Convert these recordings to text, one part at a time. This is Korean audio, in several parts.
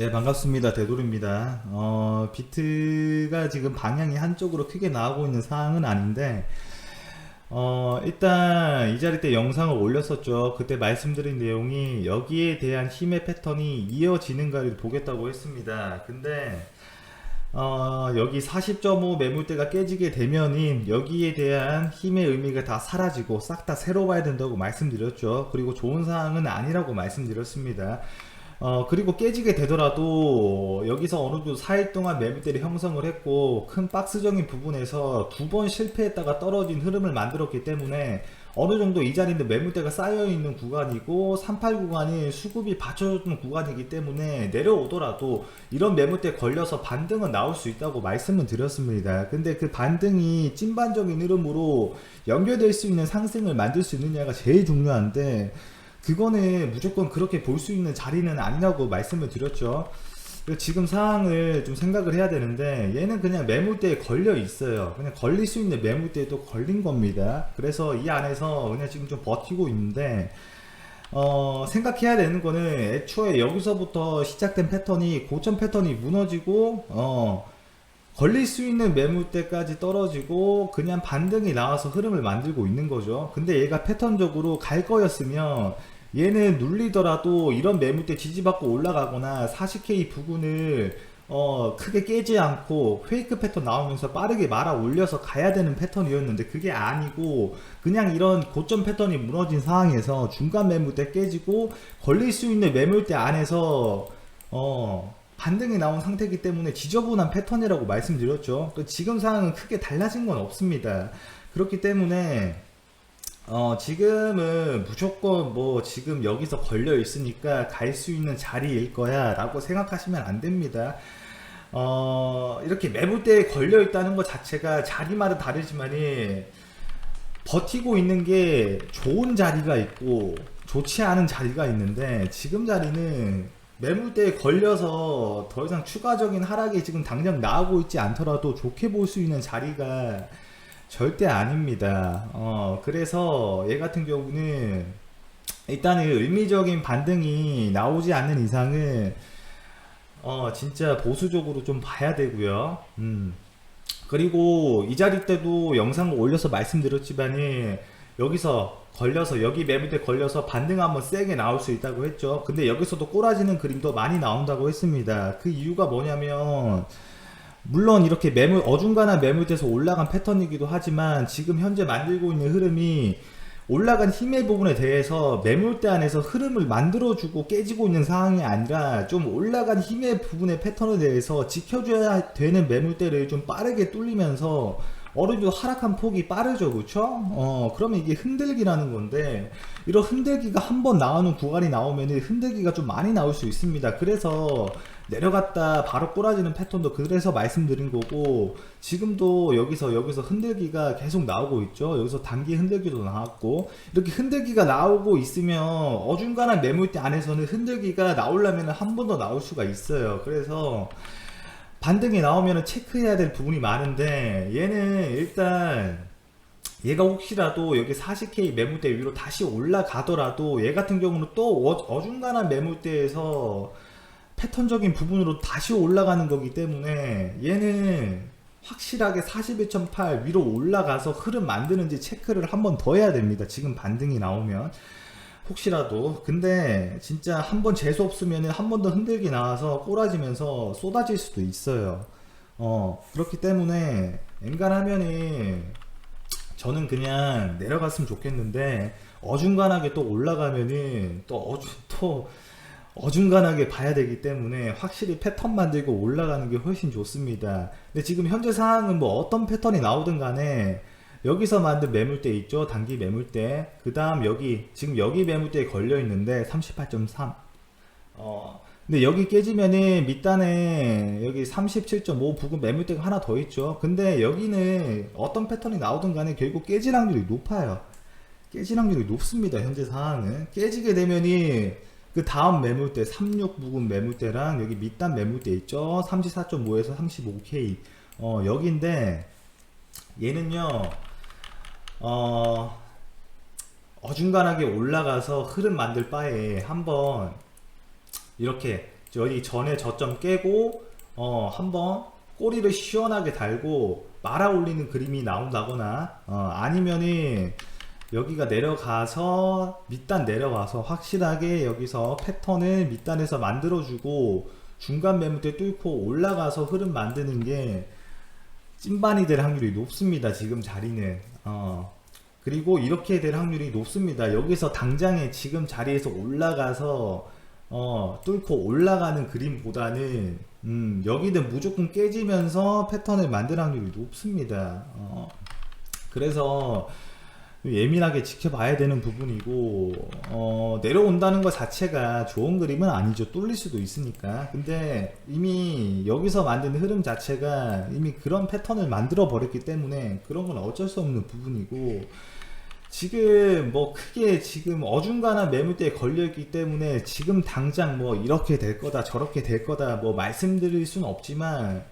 네, 반갑습니다. 대돌입니다. 어, 비트가 지금 방향이 한쪽으로 크게 나오고 있는 상황은 아닌데, 어, 일단 이 자리 때 영상을 올렸었죠. 그때 말씀드린 내용이 여기에 대한 힘의 패턴이 이어지는가를 보겠다고 했습니다. 근데, 어, 여기 40.5 매물대가 깨지게 되면은 여기에 대한 힘의 의미가 다 사라지고 싹 다 새로 봐야 된다고 말씀드렸죠. 그리고 좋은 상황은 아니라고 말씀드렸습니다. 어, 그리고 깨지게 되더라도 여기서 어느 정도 4일 동안 매물대를 형성을 했고 큰 박스적인 부분에서 두 번 실패했다가 떨어진 흐름을 만들었기 때문에 어느 정도 이 자리인데 매물대가 쌓여 있는 구간이고 38 구간이 수급이 받쳐주는 구간이기 때문에 내려오더라도 이런 매물대 걸려서 반등은 나올 수 있다고 말씀을 드렸습니다. 근데 그 반등이 찐반적인 흐름으로 연결될 수 있는 상승을 만들 수 있느냐가 제일 중요한데 그거는 무조건 그렇게 볼 수 있는 자리는 아니라고 말씀을 드렸죠. 지금 상황을 좀 생각을 해야 되는데 얘는 그냥 매물대에 걸려 있어요. 그냥 걸릴 수 있는 매물대에 또 걸린 겁니다. 그래서 이 안에서 그냥 지금 좀 버티고 있는데 어, 생각해야 되는 거는 애초에 여기서부터 시작된 패턴이 고점 패턴이 무너지고 어, 걸릴 수 있는 매물대까지 떨어지고 그냥 반등이 나와서 흐름을 만들고 있는 거죠. 근데 얘가 패턴적으로 갈 거였으면 얘는 눌리더라도 이런 매물대 지지받고 올라가거나 40K 부근을 어 크게 깨지 않고 페이크 패턴 나오면서 빠르게 말아 올려서 가야 되는 패턴이었는데 그게 아니고 그냥 이런 고점 패턴이 무너진 상황에서 중간 매물대 깨지고 걸릴 수 있는 매물대 안에서 어 반등이 나온 상태이기 때문에 지저분한 패턴이라고 말씀드렸죠. 그 지금 상황은 크게 달라진 건 없습니다. 그렇기 때문에 어, 지금은 무조건 뭐 지금 여기서 걸려 있으니까 갈 수 있는 자리일 거야 라고 생각하시면 안 됩니다. 어, 이렇게 매물대에 걸려 있다는 것 자체가 자리마다 다르지만이 버티고 있는 게 좋은 자리가 있고 좋지 않은 자리가 있는데 지금 자리는 매물대에 걸려서 더 이상 추가적인 하락이 지금 당장 나오고 있지 않더라도 좋게 볼 수 있는 자리가 절대 아닙니다. 어, 그래서 얘 같은 경우는 일단은 의미적인 반등이 나오지 않는 이상은 어, 진짜 보수적으로 좀 봐야 되고요. 음. 그리고 이 자리 때도 영상을 올려서 말씀드렸지만은 여기서 걸려서 여기 매물대 걸려서 반등 한번 세게 나올 수 있다고 했죠. 근데 여기서도 꼬라지는 그림도 많이 나온다고 했습니다. 그 이유가 뭐냐면 물론 이렇게 매물 어중간한 매물대에서 올라간 패턴이기도 하지만 지금 현재 만들고 있는 흐름이 올라간 힘의 부분에 대해서 매물대 안에서 흐름을 만들어주고 깨지고 있는 상황이 아니라 좀 올라간 힘의 부분의 패턴에 대해서 지켜줘야 되는 매물대를 좀 빠르게 뚫리면서 어느 정도 하락한 폭이 빠르죠, 그쵸? 어, 그러면 이게 흔들기라는 건데, 이런 흔들기가 한 번 나오는 구간이 나오면 흔들기가 좀 많이 나올 수 있습니다. 그래서 내려갔다 바로 꼬라지는 패턴도 그래서 말씀드린 거고, 지금도 여기서, 여기서 흔들기가 계속 나오고 있죠. 여기서 단기 흔들기도 나왔고, 이렇게 흔들기가 나오고 있으면 어중간한 매물대 안에서는 흔들기가 나오려면 한 번 더 나올 수가 있어요. 그래서, 반등이 나오면 체크해야 될 부분이 많은데 얘는 일단 얘가 혹시라도 여기 40K 매물대 위로 다시 올라가더라도 얘 같은 경우는 또 어- 어중간한 매물대에서 패턴적인 부분으로 다시 올라가는 거기 때문에 얘는 확실하게 41.8 위로 올라가서 흐름 만드는지 체크를 한 번 더 해야 됩니다. 지금 반등이 나오면. 혹시라도 근데 진짜 한 번 재수 없으면 한 번 더 흔들기 나와서 꼬라지면서 쏟아질 수도 있어요. 어 그렇기 때문에 엔간하면은 저는 그냥 내려갔으면 좋겠는데 어중간하게 또 올라가면은 또 어주 또 어중간하게 봐야 되기 때문에 확실히 패턴 만들고 올라가는 게 훨씬 좋습니다. 근데 지금 현재 상황은 뭐 어떤 패턴이 나오든 간에 여기서 만든 매물대 있죠? 단기 매물대. 그 다음 여기 지금 여기 매물대에 걸려 있는데 38.3 어 근데 여기 깨지면은 밑단에 여기 37.5 부근 매물대가 하나 더 있죠. 근데 여기는 어떤 패턴이 나오든 간에 결국 깨질 확률이 높아요. 깨질 확률이 높습니다 현재 상황은. 깨지게 되면이 그 다음 매물대 36 부근 매물대랑 여기 밑단 매물대 있죠? 34.5에서 35K 어 여기인데 얘는요 어, 어중간하게 올라가서 흐름 만들 바에 한번 이렇게 저희 전에 저점 깨고 어 한번 꼬리를 시원하게 달고 말아 올리는 그림이 나온다거나 어 아니면은 여기가 내려가서 밑단 내려가서 확실하게 여기서 패턴을 밑단에서 만들어주고 중간 매물대 뚫고 올라가서 흐름 만드는 게 찐반이 될 확률이 높습니다. 지금 자리는. 어. 그리고 이렇게 될 확률이 높습니다. 여기서 당장에 지금 자리에서 올라가서 어, 뚫고 올라가는 그림보다는 음, 여기는 무조건 깨지면서 패턴을 만들 확률이 높습니다. 어. 그래서 예민하게 지켜봐야 되는 부분이고 어, 내려온다는 것 자체가 좋은 그림은 아니죠. 뚫릴 수도 있으니까. 근데 이미 여기서 만든 흐름 자체가 이미 그런 패턴을 만들어 버렸기 때문에 그런 건 어쩔 수 없는 부분이고 지금 뭐 크게 지금 어중간한 매물대에 걸려 있기 때문에 지금 당장 뭐 이렇게 될 거다 저렇게 될 거다 뭐 말씀드릴 수는 없지만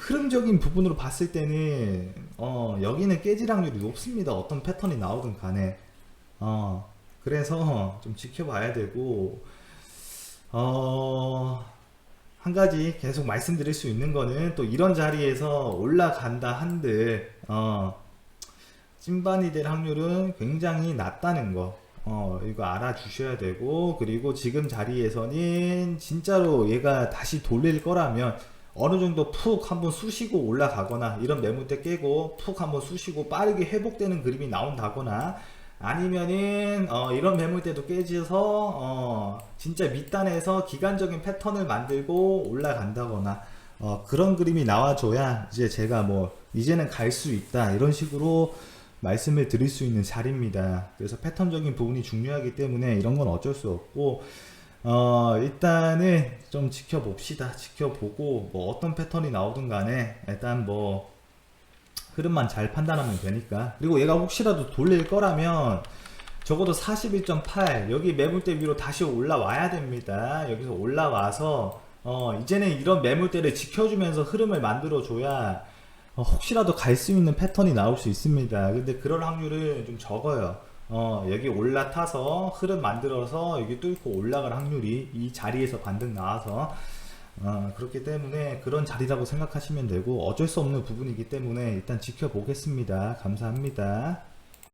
흐름적인 부분으로 봤을 때는 어 여기는 깨질 확률이 높습니다 어떤 패턴이 나오든 간에 어 그래서 좀 지켜봐야 되고 어 한 가지 계속 말씀드릴 수 있는 거는 또 이런 자리에서 올라간다 한들 어 찐반이 될 확률은 굉장히 낮다는 거. 어, 이거 알아주셔야 되고, 그리고 지금 자리에서는 진짜로 얘가 다시 돌릴 거라면 어느 정도 푹 한번 쑤시고 올라가거나, 이런 매물대 깨고 푹 한번 쑤시고 빠르게 회복되는 그림이 나온다거나, 아니면은, 어, 이런 매물대도 깨져서, 어, 진짜 밑단에서 기간적인 패턴을 만들고 올라간다거나, 어, 그런 그림이 나와줘야 이제 제가 뭐, 이제는 갈 수 있다. 이런 식으로 말씀을 드릴 수 있는 자리입니다. 그래서 패턴적인 부분이 중요하기 때문에 이런 건 어쩔 수 없고, 어, 일단은 좀 지켜봅시다. 지켜보고, 뭐 어떤 패턴이 나오든 간에, 일단 뭐, 흐름만 잘 판단하면 되니까. 그리고 얘가 혹시라도 돌릴 거라면, 적어도 41.8, 여기 매물대 위로 다시 올라와야 됩니다. 여기서 올라와서, 어, 이제는 이런 매물대를 지켜주면서 흐름을 만들어줘야, 어, 혹시라도 갈 수 있는 패턴이 나올 수 있습니다. 근데 그럴 확률은 좀 적어요. 어, 여기 올라타서 흐름 만들어서 여기 뚫고 올라갈 확률이 이 자리에서 반등 나와서 어, 그렇기 때문에 그런 자리라고 생각하시면 되고 어쩔 수 없는 부분이기 때문에 일단 지켜보겠습니다. 감사합니다.